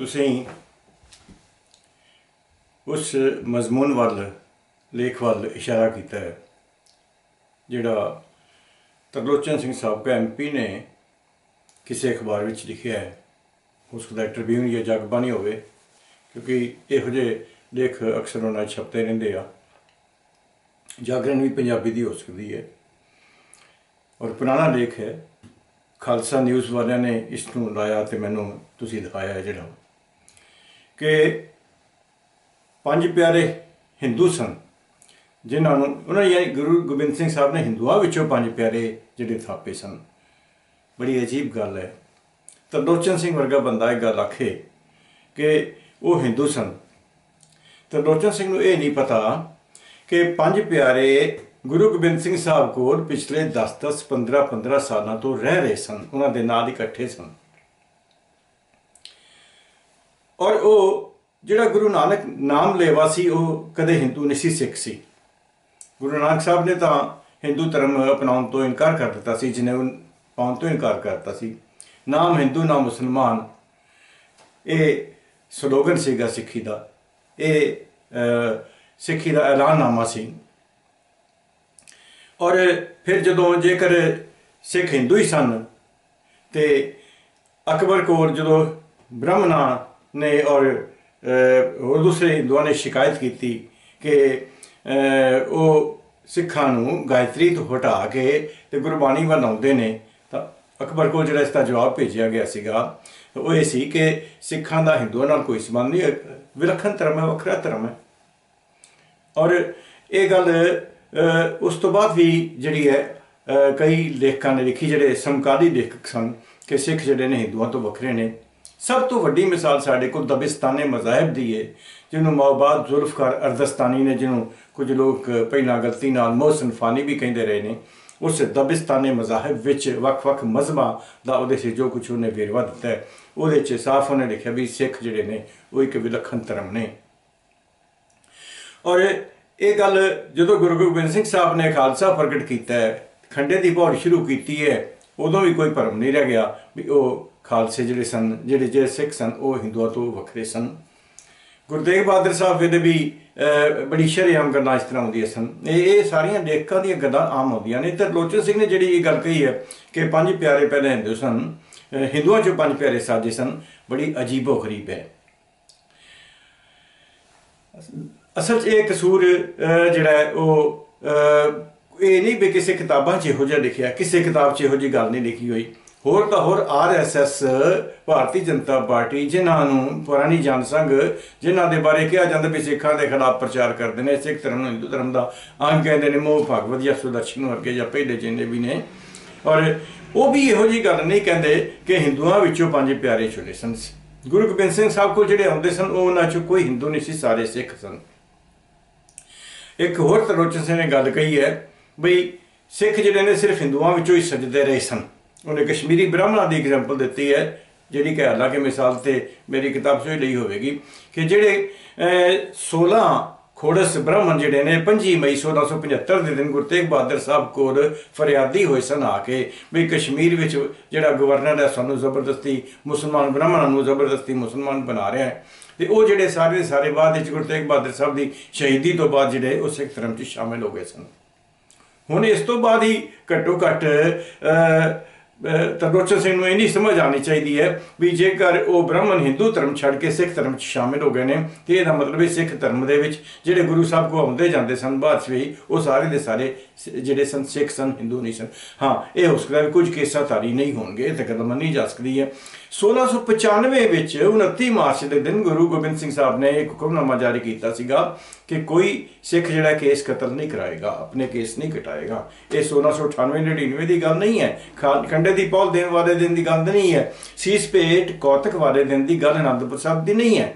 ਤੁਸੀਂ ਉਸ ਮਜ਼ਮੂਨ ਵੱਲ, ਲੇਖ ਵੱਲ ਇਸ਼ਾਰਾ ਕੀਤਾ ਹੈ, ਜਿਹੜਾ ਤਰਲੋਚਨ ਸਿੰਘ ਸਾਬਕਾ ਐਮਪੀ ਨੇ ਕਿਸੇ ਅਖਬਾਰ ਵਿੱਚ ਲਿਖਿਆ ਹੈ। ਹੋ ਸਕਦਾ ਟ੍ਰਿਬਿਊਨ ਜਾਂ ਜਗਬਾਣੀ ਹੋਵੇ, ਕਿਉਂਕਿ ਇਹੋ ਜਿਹੇ ਲੇਖ ਅਕਸਰ ਉਹਨਾਂ 'ਚ ਛਪਦੇ ਰਹਿੰਦੇ ਆ। ਜਾਗਰਣ ਵੀ ਪੰਜਾਬੀ ਦੀ ਹੋ ਸਕਦੀ ਹੈ। ਔਰ ਪੁਰਾਣਾ ਲੇਖ ਹੈ। ਖਾਲਸਾ ਨਿਊਜ਼ ਵਾਲਿਆਂ ਨੇ ਇਸ ਨੂੰ ਲਾਇਆ ਤੇ ਮੈਨੂੰ ਤੁਸੀਂ ਦਿਖਾਇਆ ਹੈ ਜਿਹੜਾ। ਕਿ ਪੰਜ ਪਿਆਰੇ ਹਿੰਦੂ ਸਨ, ਜਿਨ੍ਹਾਂ ਨੂੰ, ਉਹਨਾਂ ਯਾਨੀ ਗੁਰੂ ਗੋਬਿੰਦ ਸਿੰਘ ਸਾਹਿਬ ਨੇ ਹਿੰਦੂਆਂ ਵਿੱਚੋਂ ਪੰਜ ਪਿਆਰੇ ਜਿਹੜੇ ਥਾਪੇ ਸਨ। ਬੜੀ ਅਜੀਬ ਗੱਲ ਹੈ। ਤਰਲੋਚਨ ਸਿੰਘ ਵਰਗਾ ਬੰਦਾ ਇਹ ਗੱਲ ਆਖੇ ਕਿ ਉਹ ਹਿੰਦੂ ਸਨ। ਤਰਲੋਚਨ ਸਿੰਘ ਨੂੰ ਇਹ ਨਹੀਂ ਪਤਾ ਕਿ ਪੰਜ ਪਿਆਰੇ ਗੁਰੂ ਗੋਬਿੰਦ ਸਿੰਘ ਸਾਹਿਬ ਕੋਲ ਪਿਛਲੇ 10-10 15-15 ਸਾਲਾਂ ਤੋਂ ਰਹਿ ਰਹੇ ਸਨ। ਉਹਨਾਂ ਦੇ ਨਾਲ ਇਕੱਠੇ ਸਨ। ਔਰ ਉਹ ਜਿਹੜਾ ਗੁਰੂ ਨਾਨਕ ਨਾਮ ਲੈਵਾ ਸੀ, ਉਹ ਕਦੇ ਹਿੰਦੂ ਨਹੀਂ ਸੀ, ਸਿੱਖ ਸੀ। ਗੁਰੂ ਨਾਨਕ ਸਾਹਿਬ ਨੇ ਤਾਂ ਹਿੰਦੂ ਧਰਮ ਅਪਣਾਉਣ ਤੋਂ ਇਨਕਾਰ ਕਰ ਦਿੱਤਾ ਸੀ ਜਿਹਨੇ ਉਹ ਪਾਉਣ ਤੋਂ ਇਨਕਾਰ ਕਰਤਾ ਸੀ। ਨਾਮ ਹਿੰਦੂ ਨਾ ਮੁਸਲਮਾਨ, ਇਹ ਸਲੋਗਨ ਸੀਗਾ ਸਿੱਖੀ ਦਾ। ਇਹ ਸਿੱਖੀ ਦਾ ਐਲਾਨਨਾਮਾ ਸੀ। ਔਰ ਫਿਰ ਜਦੋਂ ਜੇਕਰ ਸਿੱਖ ਹਿੰਦੂ ਹੀ ਸਨ, ਤੇ ਅਕਬਰ ਕੋਲ ਜਦੋਂ ਬ੍ਰਾਹਮਣਾ ਨੇ ਔਰ ਹੋਰ ਦੂਸਰੇ ਹਿੰਦੂਆਂ ਨੇ ਸ਼ਿਕਾਇਤ ਕੀਤੀ ਕਿ ਉਹ ਸਿੱਖਾਂ ਨੂੰ ਗਾਇਤਰੀ ਤੋਂ ਹਟਾ ਕੇ ਤੇ ਗੁਰਬਾਣੀ ਬਣਾਉਂਦੇ ਨੇ। ਤਾਂ ਅਕਬਰ ਕੋਲ ਜਿਹੜਾ ਇਸ ਦਾ ਜਵਾਬ ਭੇਜਿਆ ਗਿਆ ਸੀਗਾ ਉਹ ਇਹ ਸੀ ਕਿ ਸਿੱਖਾਂ ਦਾ ਹਿੰਦੂਆਂ ਨਾਲ ਕੋਈ ਸੰਬੰਧ ਨਹੀਂ ਵਿਲੱਖਣ ਧਰਮ ਹੈ, ਵੱਖਰਾ ਧਰਮ ਹੈ। ਔਰ ਇਹ ਗੱਲ ਉਸ ਤੋਂ ਬਾਅਦ ਵੀ ਜਿਹੜੀ ਹੈ ਕਈ ਲੇਖਕਾਂ ਨੇ ਲਿਖੀ, ਜਿਹੜੇ ਸਮਕਾਲੀ ਲੇਖਕ ਸਨ, ਕਿ ਸਿੱਖ ਜਿਹੜੇ ਨੇ ਹਿੰਦੂਆਂ ਤੋਂ ਵੱਖਰੇ ਨੇ। ਸਭ ਤੋਂ ਵੱਡੀ ਮਿਸਾਲ ਸਾਡੇ ਕੋਲ ਦਬਿਸਤਾਨੇ ਮਜ਼ਾਹਬ ਦੀ ਹੈ ਜਿਹਨੂੰ ਮੌਬਾਦ ਜ਼ੁਲਫਕਾਰ ਅਰਦਸਤਾਨੀ ਨੇ, ਜਿਹਨੂੰ ਕੁਝ ਲੋਕ ਪਹਿਲਾਂ ਗਲਤੀ ਨਾਲ ਮੋਹਸਨ ਫਾਨੀ ਵੀ ਕਹਿੰਦੇ ਰਹੇ ਨੇ, ਉਸ ਦਬਿਸਤਾਨੇ ਮਜ਼ਾਹਬ ਵਿੱਚ ਵੱਖ-ਵੱਖ ਮਜ਼ਹਬਾਂ ਦਾ ਉਹਦੇ 'ਚ ਜੋ ਕੁਝ ਉਹਨੇ ਵੇਰਵਾ ਦਿੱਤਾ ਹੈ, ਉਹਦੇ 'ਚ ਸਾਫ਼ ਉਹਨੇ ਲਿਖਿਆ ਵੀ ਸਿੱਖ ਜਿਹੜੇ ਨੇ, ਉਹ ਇੱਕ ਵਿਲੱਖਣ ਧਰਮ ਨੇ। ਔਰ ਇਹ ਗੱਲ ਜਦੋਂ ਗੁਰੂ ਗੋਬਿੰਦ ਸਿੰਘ ਸਾਹਿਬ ਨੇ ਖਾਲਸਾ ਪ੍ਰਗਟ ਕੀਤਾ ਹੈ, ਖੰਡੇ ਦੀ ਪੌੜ ਸ਼ੁਰੂ ਕੀਤੀ ਹੈ, ਉਦੋਂ ਵੀ ਕੋਈ ਭਰਮ ਨਹੀਂ ਰਹਿ ਗਿਆ ਵੀ ਉਹ ਖਾਲਸੇ ਜਿਹੜੇ ਸਨ, ਜਿਹੜੇ ਜਿਹੜੇ ਸਿੱਖ ਸਨ, ਉਹ ਹਿੰਦੂਆਂ ਤੋਂ ਵੱਖਰੇ ਸਨ। ਗੁਰੂ ਤੇਗ ਬਹਾਦਰ ਸਾਹਿਬ ਦੇ ਵੀ ਬੜੀ ਸ਼ਰੇਆਮ ਗੱਲਾਂ ਇਸ ਤਰ੍ਹਾਂ ਹੁੰਦੀਆਂ ਸਨ। ਇਹ ਇਹ ਸਾਰੀਆਂ ਲੇਖਕਾਂ ਦੀਆਂ ਗੱਲਾਂ ਆਮ ਹੁੰਦੀਆਂ ਨੇ। ਤੇ ਲੋਚਨ ਸਿੰਘ ਨੇ ਜਿਹੜੀ ਇਹ ਗੱਲ ਕਹੀ ਹੈ ਕਿ ਪੰਜ ਪਿਆਰੇ ਪਹਿਲੇ ਹਿੰਦੂ ਸਨ ਹਿੰਦੂਆਂ ਚੋਂ ਪੰਜ ਪਿਆਰੇ ਸਾਜੇ ਸਨ, ਬੜੀ ਅਜੀਬੋ ਗਰੀਬ ਹੈ। ਅਸਲ 'ਚ ਇਹ ਕਸੂਰ ਜਿਹੜਾ ਉਹ ਇਹ ਨਹੀਂ ਵੀ ਕਿਸੇ ਕਿਤਾਬਾਂ 'ਚ ਇਹੋ ਜਿਹਾ ਲਿਖਿਆ, ਕਿਸੇ ਕਿਤਾਬ 'ਚ ਇਹੋ ਜਿਹੀ ਗੱਲ ਨਹੀਂ ਲਿਖੀ ਹੋਈ। ਹੋਰ ਤਾਂ ਹੋਰ ਆਰਐਸਐਸ ਭਾਰਤੀ ਜਨਤਾ ਪਾਰਟੀ, ਜਿਨ੍ਹਾਂ ਨੂੰ ਪੁਰਾਣੀ ਜਨਸੰਘ ਜਿਨ੍ਹਾਂ ਦੇ ਬਾਰੇ ਕਿਹਾ ਜਾਂਦਾ ਵੀ ਸਿੱਖਾਂ ਦੇ ਖਿਲਾਫ ਪ੍ਰਚਾਰ ਕਰਦੇ ਨੇ, ਸਿੱਖ ਧਰਮ ਨੂੰ, ਹਿੰਦੂ ਧਰਮ ਦਾ ਅੰਗ ਕਹਿੰਦੇ ਨੇ, ਮੋਹ ਭਗਵਤ ਜਾਂ ਸੁਦਰਸ਼ਨ ਵਰਗੇ ਜਾਂ ਪਹਿਲੇ ਜਿੰਨੇ ਵੀ ਨੇ। ਔਰ ਉਹ ਵੀ ਇਹੋ ਜੀ ਗੱਲ ਨਹੀਂ ਕਹਿੰਦੇ ਕਿ ਹਿੰਦੂਆਂ ਵਿੱਚੋਂ ਪੰਜ ਪਿਆਰੇ ਚੁਣੇ ਸਨ। ਗੁਰੂ ਗੋਬਿੰਦ ਸਿੰਘ ਸਾਹਿਬ ਕੋਲ ਜਿਹੜੇ ਆਉਂਦੇ ਸਨ ਉਹਨਾਂ ਚੋਂ ਕੋਈ ਹਿੰਦੂ ਨਹੀਂ ਸੀ, ਸਾਰੇ ਸਿੱਖ ਸਨ। ਇੱਕ ਹੋਰ ਤਰੋਚਨ ਸਿੰਘ ਨੇ ਗੱਲ ਕਹੀ ਹੈ, ਬਈ ਸਿੱਖ ਜਿਹੜੇ ਨੇ ਸਿਰਫ ਹਿੰਦੂਆਂ ਵਿੱਚੋਂ ਹੀ ਸਜਦੇ ਰਹੇ ਸਨ। ਉਹਨੇ ਕਸ਼ਮੀਰੀ ਬ੍ਰਾਹਮਣਾਂ ਦੀ ਐਗਜ਼ਾਮਪਲ ਦਿੱਤੀ ਹੈ, ਜਿਹੜੀ ਕਿ ਹਾਲਾਂਕਿ ਮਿਸਾਲ ਤੇ ਮੇਰੀ ਕਿਤਾਬ ਚੋਂ ਹੀ ਲਈ ਹੋਵੇਗੀ, ਕਿ ਜਿਹੜੇ 16 ਖੋੜਸ ਬ੍ਰਾਹਮਣ ਜਿਹੜੇ ਨੇ 25 ਮਈ 1675 ਦੇ ਦਿਨ ਗੁਰੂ ਤੇਗ ਬਹਾਦਰ ਸਾਹਿਬ ਕੋਲ ਫਰਿਆਦੀ ਹੋਏ ਸਨ ਆ ਕੇ, ਵੀ ਕਸ਼ਮੀਰ ਵਿੱਚ ਜਿਹੜਾ ਗਵਰਨਰ ਹੈ, ਸਾਨੂੰ ਜ਼ਬਰਦਸਤੀ ਮੁਸਲਮਾਨ ਬ੍ਰਾਹਮਣਾਂ ਨੂੰ ਜ਼ਬਰਦਸਤੀ ਮੁਸਲਮਾਨ ਬਣਾ ਰਿਹਾ ਹੈ। ਤੇ ਉਹ ਜਿਹੜੇ ਸਾਰੇ ਸਾਰੇ ਬਾਅਦ ਵਿੱਚ ਗੁਰੂ ਤੇਗ ਬਹਾਦਰ ਸਾਹਿਬ ਦੀ ਸ਼ਹੀਦੀ ਤੋਂ ਬਾਅਦ ਜਿਹੜੇ ਉਹ ਸਿੱਖ ਧਰਮ 'ਚ ਸ਼ਾਮਿਲ ਹੋ ਗਏ ਸਨ। ਹੁਣ ਇਸ ਤੋਂ ਬਾਅਦ ਹੀ ਘੱਟੋ ਘੱਟ ਤਰਲੋਚਨ ਸਿੰਘ ਨੂੰ ਇਹ ਨਹੀਂ ਸਮਝ ਆਣੀ ਚਾਹੀਦੀ ਹੈ ਵੀ ਜੇਕਰ ਉਹ ਬ੍ਰਾਹਮਣ ਹਿੰਦੂ ਧਰਮ ਛੱਡ ਕੇ ਸਿੱਖ ਧਰਮ 'ਚ ਸ਼ਾਮਿਲ ਹੋ ਗਏ ਨੇ, ਤੇ ਇਹਦਾ ਮਤਲਬ ਹੈ ਸਿੱਖ ਧਰਮ ਦੇ ਵਿੱਚ ਜਿਹੜੇ ਗੁਰੂ ਸਾਹਿਬ ਕੋ ਆਉਂਦੇ ਜਾਂਦੇ ਸਨ, ਬਾਅਦ ਵਿੱਚ ਉਹ ਸਾਰੇ ਦੇ ਸਾਰੇ ਜਿਹੜੇ ਸਨ ਸਿੱਖ ਸਨ, ਹਿੰਦੂ ਨਹੀਂ ਸਨ। ਹਾਂ, ਇਹ ਹੋ ਸਕਦਾ ਵੀ ਕੁਝ ਕੇਸਾਂ ਤਾਰੀ ਨਹੀਂ ਹੋਣਗੇ, ਇਹ ਤਾਂ ਗੱਲ ਮੰਨੀ ਜਾ ਸਕਦੀ ਹੈ। 1695 ਵਿੱਚ 29 ਮਾਰਚ ਦੇ ਦਿਨ ਗੁਰੂ ਗੋਬਿੰਦ ਸਿੰਘ ਸਾਹਿਬ ਨੇ ਇੱਕ ਹੁਕਮਨਾਮਾ ਜਾਰੀ ਕੀਤਾ ਸੀਗਾ ਕਿ ਕੋਈ ਸਿੱਖ ਜਿਹੜਾ ਕੇਸ ਕਤਲ ਨਹੀਂ ਕਰਾਏਗਾ, ਆਪਣੇ ਕੇਸ ਨਹੀਂ ਘਟਾਏਗਾ ਇਹ 1698 99 ਦੀ ਗੱਲ ਨਹੀਂ ਹੈ। ਖੰਡੇ ਦੀ ਪੌਲ ਦੇਣ ਵਾਲੇ ਦਿਨ ਦੀ ਗੱਲ ਨਹੀਂ ਹੈ। ਸੀਸ ਪੇਟ ਕੌਤਕ ਵਾਲੇ ਦਿਨ ਦੀ ਗੱਲ ਅਨੰਦਪੁਰ ਸਾਹਿਬ ਦੀ ਨਹੀਂ ਹੈ।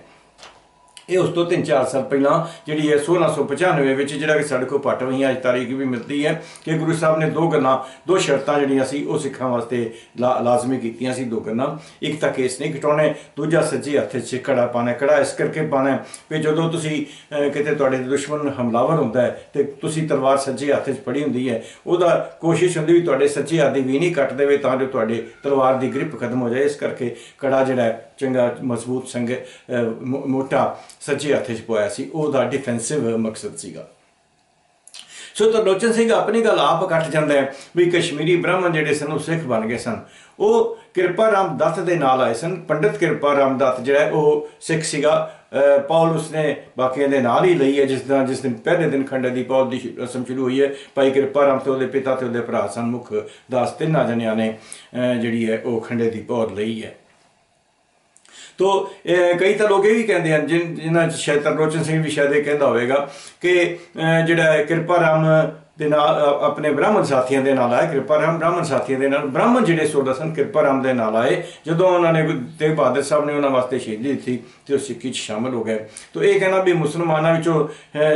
ਇਹ ਉਸ ਤੋਂ 3-4 ਸਾਲ ਪਹਿਲਾਂ ਜਿਹੜੀ ਹੈ 1695 ਵਿੱਚ ਜਿਹੜਾ ਕਿ ਸਾਡੇ ਕੋਲ ਪੱਟ ਹੋਈਆਂ ਅੱਜ ਤਾਰੀਖ ਵੀ ਮਿਲਦੀ ਹੈ ਕਿ ਗੁਰੂ ਸਾਹਿਬ ਨੇ ਦੋ ਗੱਲਾਂ, ਦੋ ਸ਼ਰਤਾਂ ਜਿਹੜੀਆਂ ਸੀ, ਉਹ ਸਿੱਖਾਂ ਵਾਸਤੇ ਲਾ- ਲਾਜ਼ਮੀ ਕੀਤੀਆਂ ਸੀ, ਦੋ ਗੱਲਾਂ। ਇੱਕ ਤਾਂ ਕੇਸ ਨਹੀਂ ਘਟਾਉਣੇ ਦੂਜਾ ਸੱਜੇ ਹੱਥ 'ਚ ਕੜਾ ਪਾਣਾ ਕੜਾ ਇਸ ਕਰਕੇ ਪਾਣਾ ਵੀ ਜਦੋਂ ਤੁਸੀਂ ਕਿਤੇ ਤੁਹਾਡੇ ਦੁਸ਼ਮਣ ਹਮਲਾਵਰ ਹੁੰਦਾ ਹੈ ਤੇ ਤੁਸੀਂ ਤਲਵਾਰ ਸੱਜੇ ਹੱਥ 'ਚ ਫੜੀ ਹੁੰਦੀ ਹੈ, ਉਹਦਾ ਕੋਸ਼ਿਸ਼ ਹੁੰਦੀ ਵੀ ਤੁਹਾਡੇ ਸੱਜੇ ਹੱਥ ਦੀ ਵੀ ਨਹੀਂ ਕੱਟ ਦੇਵੇ, ਤਾਂ ਜੋ ਤੁਹਾਡੇ ਤਲਵਾਰ ਦੀ ਗ੍ਰਿਪ ਖਤਮ ਹੋ ਜਾਏ। ਇਸ ਕਰਕੇ ਕੜਾ ਜਿਹੜਾ ਚੰਗਾ, ਮਜ਼ਬੂਤ ਸੰਗ ਮੋ- ਮੋਟਾ ਸੱਜੇ ਹੱਥ 'ਚ ਪਾਇਆ ਸੀ। ਉਹਦਾ ਡਿਫੈਂਸਿਵ ਮਕਸਦ ਸੀਗਾ। ਸੋ ਤਰਲੋਚਨ ਸਿੰਘ ਆਪਣੀ ਗੱਲ ਆਪ ਕੱਟ ਜਾਂਦਾ ਹੈ ਵੀ ਕਸ਼ਮੀਰੀ ਬ੍ਰਾਹਮਣ ਜਿਹੜੇ ਸਨ, ਉਹ ਸਿੱਖ ਬਣ ਗਏ ਸਨ। ਉਹ ਕਿਰਪਾ ਰਾਮ ਦੱਤ ਦੇ ਨਾਲ ਆਏ ਸਨ। ਪੰਡਿਤ ਕਿਰਪਾ ਰਾਮ ਦੱਤ ਜਿਹੜਾ ਉਹ ਸਿੱਖ ਸੀਗਾ। ਅਹ ਪੌਲ ਉਸਨੇ ਬਾਕੀਆਂ ਦੇ ਨਾਲ ਹੀ ਲਈ ਹੈ, ਜਿਸ ਤਰ੍ਹਾਂ ਜਿਸ ਦਿਨ ਪਹਿਲੇ ਦਿਨ ਖੰਡੇ ਦੀ ਪੌਲ ਦੀ ਰਸਮ ਸ਼ੁਰੂ ਹੋਈ ਹੈ, ਭਾਈ ਕਿਰਪਾ ਰਾਮ ਤੇ ਉਹਦੇ ਪਿਤਾ ਤੇ ਉਹਦੇ ਭਰਾ ਸਨ। ਮੁੱਖ ਦਾਸ ਤਿੰਨਾਂ ਜਣਿਆਂ ਨੇ ਜਿਹੜੀ ਹੈ, ਉਹ ਖੰਡੇ ਦੀ ਪੌਲ ਲਈ ਹੈ। ਤੋ ਕਈ ਤਾਂ ਲੋਕ ਇਹ ਵੀ ਕਹਿੰਦੇ ਹਨ, ਜਿਨ- ਜਿਨ੍ਹਾਂ ਚ ਸ਼ਾਇਦ ਤਰਲੋਚਨ ਸਿੰਘ ਵੀ ਸ਼ਾਇਦ ਇਹ ਕਹਿੰਦਾ ਹੋਵੇਗਾ ਕਿ ਜਿਹੜਾ ਕਿਰਪਾ ਰਾਮ ਦੇ ਨਾਲ ਆਪਣੇ ਬ੍ਰਾਹਮਣ ਸਾਥੀਆਂ ਦੇ ਨਾਲ ਆਏ, ਕਿਰਪਾ ਰਾਮ, ਬ੍ਰਾਹਮਣ ਸਾਥੀਆਂ ਦੇ ਨਾਲ, ਬ੍ਰਾਹਮਣ ਜਿਹੜੇ ਸੋਡਾ ਸਨ ਕਿਰਪਾ ਰਾਮ ਦੇ ਨਾਲ ਆਏ, ਜਦੋਂ ਉਹਨਾਂ ਨੇ ਗੁਰੂ ਤੇਗ ਬਹਾਦਰ ਸਾਹਿਬ ਨੇ ਉਹਨਾਂ ਵਾਸਤੇ ਸ਼ਹੀਦੀ ਦਿੱਤੀ ਤੇ ਉਹ ਸਿੱਖੀ ਚ ਸ਼ਾਮਲ ਹੋ ਗਏ। ਤੋ ਇਹ ਕਹਿਣਾ ਵੀ ਮੁਸਲਮਾਨਾਂ ਵਿੱਚੋਂ